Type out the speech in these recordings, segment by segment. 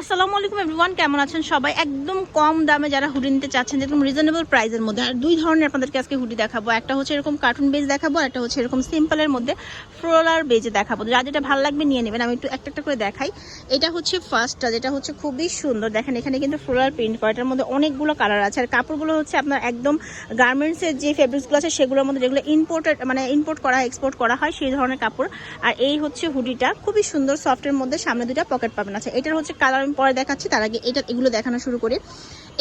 আসসালামু আলাইকুম এভরিওয়ান, কেমন আছেন সবাই? একদম কম দামে যারা হুডি নিতে চাচ্ছেন একদম রিজনেবল প্রাইসের মধ্যে, আর দুই ধরনের আপনাদেরকে আজকে হুডি দেখাবো। একটা হচ্ছে এরকম কার্টুন বেজ দেখাবো, আর একটা হচ্ছে এরকম সিম্পলের মধ্যে ফ্লোরার বেজে দেখাবো। যা যেটা ভালো লাগবে নিয়ে নেবেন, আমি একটু একটা একটা করে দেখাই। এটা হচ্ছে ফার্স্টটা যেটা হচ্ছে খুবই সুন্দর। দেখেন, এখানে কিন্তু ফ্লোরার প্রিন্ট করা, এটার মধ্যে অনেকগুলো কালার আছে। আর কাপড়গুলো হচ্ছে আপনার একদম গার্মেন্টসের যে ফেব্রিক্সগুলো আছে, সেগুলোর মধ্যে যেগুলো ইম্পোর্টেড মানে ইম্পোর্ট করা এক্সপোর্ট করা হয়, সেই ধরনের কাপড়। আর এই হচ্ছে হুডিটা, খুবই সুন্দর সফটের মধ্যে সামনে দুটা পকেট পাবেন। আচ্ছা এটার হচ্ছে কালার আমি পরে দেখাচ্ছি, তার আগে এটা, এগুলো দেখানো শুরু করি।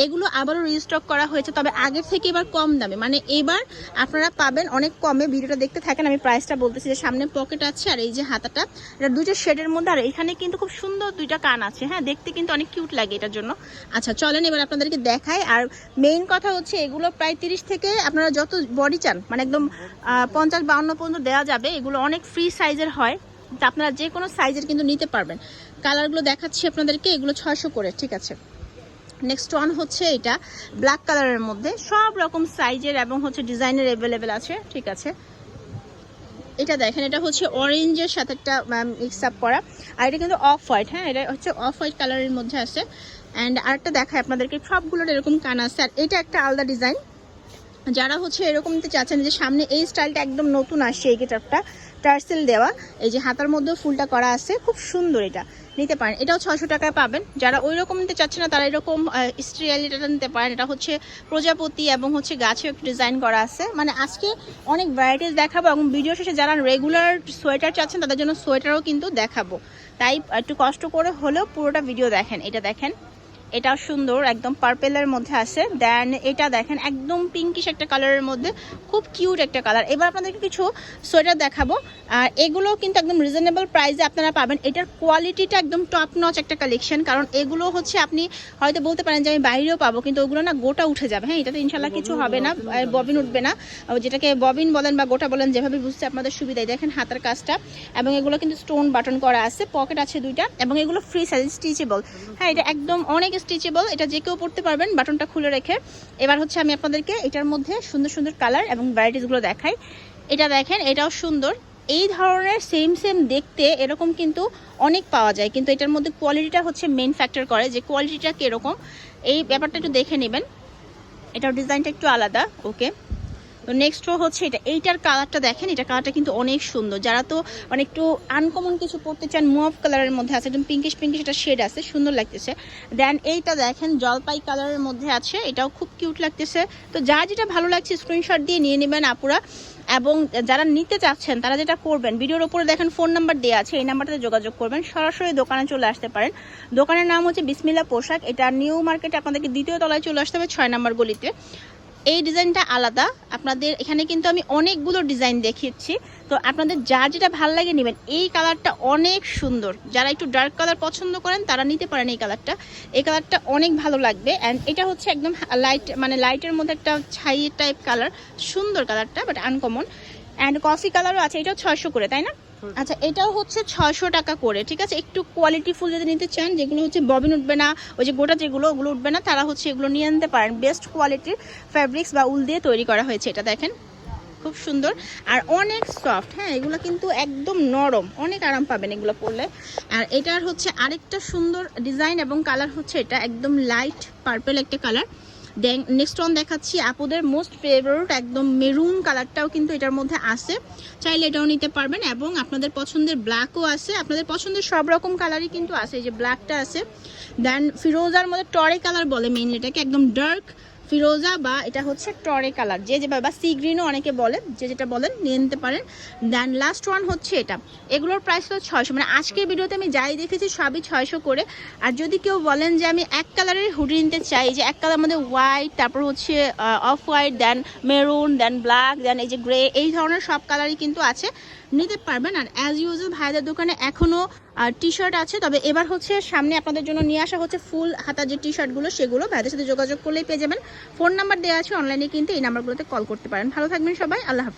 এগুলো আবারও রিস্টক করা হয়েছে, তবে আগের থেকে এবার কম দামে। মানে এবার আপনারা পাবেন অনেক কমে, ভিডিওটা দেখতে থাকেন, আমি প্রাইসটা বলতেছি যে সামনে পকেট আছে আর এই যে হাতাটা। এটা দুইটা শেডের মধ্যে, আর এখানে কিন্তু খুব সুন্দর দুইটা কান আছে। হ্যাঁ দেখতে কিন্তু অনেক কিউট লাগে এটার জন্য। আচ্ছা চলেন এবার আপনাদেরকে দেখাই। আর মেইন কথা হচ্ছে, এগুলো প্রায় তিরিশ থেকে আপনারা যত বডি চান মানে একদম পঞ্চাশ, বাউন্ন পর্যন্ত দেওয়া যাবে। এগুলো অনেক ফ্রি সাইজের হয়। তা আপনারা যে কোনো সাইজের কিন্তু নিতে পারবেন। কালারগুলো দেখাচ্ছি আপনাদেরকে, এগুলো ছয়শো করে, ঠিক আছে। নেক্সট ওয়ান হচ্ছে এটা ব্ল্যাক কালারের মধ্যে, সব রকম সাইজের এবং হচ্ছে ডিজাইনের অ্যাভেলেবেল আছে, ঠিক আছে। এটা দেখেন, এটা হচ্ছে অরেঞ্জের সাথে একটা মিক্স আপ করা। আর এটা কিন্তু অফ হোয়াইট হ্যাঁ এটা হচ্ছে অফ হোয়াইট কালারের মধ্যে আছে। অ্যান্ড আরেকটা দেখায় আপনাদেরকে, সবগুলোর এরকম কান আছে। আর এটা একটা আলাদা ডিজাইন যারা হচ্ছে এরকম নিতে চাচ্ছেন যে সামনে এই স্টাইলটা একদম নতুন আসছে, এই গেটআপটা টার্সেল দেওয়া, এই যে হাতার মধ্যেও ফুলটা করা আছে, খুব সুন্দর এটা। নিতে পারেন। এটাও ছশো টাকায় পাবেন। যারা ওই রকম নিতে চাচ্ছে না, তারা এরকম স্ট্রিয়ালিটাটা নিতে পারেন। এটা হচ্ছে প্রজাপতি এবং হচ্ছে গাছে একটু ডিজাইন করা আছে। মানে আজকে অনেক ভ্যারাইটিস দেখাবো এবং ভিডিও শেষে যারা রেগুলার সোয়েটার চাচ্ছেন, তাদের জন্য সোয়েটারও কিন্তু দেখাবো। তাই একটু কষ্ট করে হলেও পুরোটা ভিডিও দেখেন। এটা দেখেন। এটা সুন্দর, একদম পার্পেলের মধ্যে আছে। দেন এটা দেখেন, একদম পিঙ্কিশ একটা কালারের মধ্যে, খুব কিউট একটা কালার এবার আপনাদেরকে কিছু সোয়েটার দেখাবো। আর এগুলো কিন্তু একদম রিজনেবল প্রাইসে আপনারা পাবেন। এটার কোয়ালিটিটা একদম টপ নচ একটা কালেকশন কারণ এগুলো হচ্ছে আপনি হয়তো বলতে পারেন যে আমি বাইরেও পাবো, কিন্তু ওগুলো না গোটা উঠে যাবে। হ্যাঁ এটাতে ইনশাল্লাহ কিছু হবে না ববিন উঠবে না। যেটাকে ববিন বলেন বা গোটা বলেন, যেভাবে বুঝতে আপনাদের সুবিধাই। দেখেন হাতের কাজটা, এবং এগুলো কিন্তু স্টোন বাটন করা আছে পকেট আছে দুইটা, এবং এগুলো ফ্রি সাইজ স্টিচেবল হ্যাঁ এটা একদম অনেক স্টিচেবল এটা যে কেউ পড়তে পারবেন, বাটনটা খুলে রেখে। এবার হচ্ছে আমি আপনাদেরকে এটার মধ্যে সুন্দর সুন্দর কালার এবং ভ্যারাইটিসগুলো দেখাই। এটা দেখেন, এটাও সুন্দর। এই ধরনের সেম সেম দেখতে এরকম কিন্তু অনেক পাওয়া যায়। কিন্তু এটার মধ্যে কোয়ালিটিটা হচ্ছে মেন ফ্যাক্টর করে যে কোয়ালিটিটা কীরকম। এই ব্যাপারটা একটু দেখে নেবেন। এটার ডিজাইনটা একটু আলাদা ওকে তো নেক্সট রো হচ্ছে এটা, এইটার কালারটা দেখেন, এটা কালারটা কিন্তু অনেক সুন্দর। যারা তো মানে একটু আনকমন কিছু পড়তে চান মুভ কালারের মধ্যে আছে, একদম পিঙ্কিশ পিঙ্কিশ একটা শেড আছে, সুন্দর লাগতেছে। দেন এইটা দেখেন, জলপাই কালারের মধ্যে আছে, এটাও খুব কিউট লাগতেছে। তো যা যেটা ভালো লাগছে স্ক্রিনশট দিয়ে নিয়ে নেবেন আপুরা। এবং যারা নিতে চাচ্ছেন, তারা যেটা করবেন, ভিডিওর ওপরে দেখেন ফোন নাম্বার দেওয়া আছে, এই নাম্বারটাতে যোগাযোগ করবেন, সরাসরি দোকানে চলে আসতে পারেন। দোকানের নাম হচ্ছে বিসমিল্লা পোশাক, এটা নিউ মার্কেটে আপনাদেরকে দ্বিতীয় তলায় চলে আসতে হবে, ছয় নাম্বার গলিতে। এই ডিজাইনটা আলাদা। আপনাদের এখানে কিন্তু আমি অনেকগুলো ডিজাইন দেখিয়েছি। তো আপনাদের যা যেটা ভালো লাগে নেবেন, এই কালারটা অনেক সুন্দর। যারা একটু ডার্ক কালার পছন্দ করেন, তারা নিতে পারেন এই কালারটা। এই কালারটা অনেক ভালো লাগবে। অ্যান্ড এটা হচ্ছে একদম লাইট মানে লাইটের মধ্যে একটা ছাই টাইপ কালার সুন্দর কালারটা বাট আনকমন অ্যান্ড কফি কালারও আছে, এটাও ছয়শো করে, তাই না? আচ্ছা এটাও হচ্ছে ছয়শো টাকা করে, ঠিক আছে? একটু কোয়ালিটি ফুল যদি নিতে চান, যেগুলো হচ্ছে ববিন উঠবে না, ওই যে গোটা যেগুলো, ওগুলো উঠবে না, তারা হচ্ছে এগুলো নিয়ে নিতে পারেন। বেস্ট কোয়ালিটির ফ্যাব্রিক্স বা উল দিয়ে তৈরি করা হয়েছে এটা, দেখেন। খুব সুন্দর। আর অনেক সফট হ্যাঁ এগুলো কিন্তু একদম নরম, অনেক আরাম পাবেন এগুলো পরলে। আর এটার হচ্ছে আরেকটা সুন্দর ডিজাইন এবং কালার হচ্ছে এটা, একদম লাইট পার্পেল একটা কালার নেক্সট ওয়ান দেখাচ্ছি আপুদের মোস্ট ফেভারিট একদম মেরুন কালারটাও কিন্তু এটার মধ্যে আছে। চাইলে এটাও নিতে পারবেন এবং আপনাদের পছন্দের ব্ল্যাকও আছে। আপনাদের পছন্দের সব রকম কালারই কিন্তু আছে, এই যে ব্ল্যাকটা আছে। দেন ফিরোজার মধ্যে টরে কালার বলে মেইনলি এটাকে, একদম ডার্ক ফিরোজা বা এটা হচ্ছে টরে কালার। যে যেভাবে, বা সি গ্রিনও অনেকে বলে, যে যেটা বলেন, নিয়ে নিতে পারেন। দেন লাস্ট ওয়ান হচ্ছে এটা। এগুলোর প্রাইস হলো ছয়শো। মানে আজকের ভিডিওতে আমি যাই দেখেছি সবই ছয়শো করে। আর যদি কেউ বলেন যে আমি এক কালারের হুডি নিতে চাই, যে এক কালার মধ্যে হোয়াইট তারপর হচ্ছে off white then maroon then black then এই যে গ্রে এই ধরনের সব কালারই কিন্তু আছে। নিতে পারবেন। আর অ্যাজ ইউজুয়াল ভাইদের দোকানে এখনও টি শার্ট আছে, তবে এবার হচ্ছে সামনে আপনাদের জন্য নিয়ে আসা হচ্ছে ফুল হাতা যে টি শার্টগুলো সেগুলো। ভাইদের সাথে যোগাযোগ করলেই পেয়ে যাবেন। ফোন নাম্বার দেওয়া আছে অনলাইনে কিন্তু এই নাম্বারগুলোতে কল করতে পারেন। ভালো থাকবেন সবাই, আল্লাহ হাফিজ।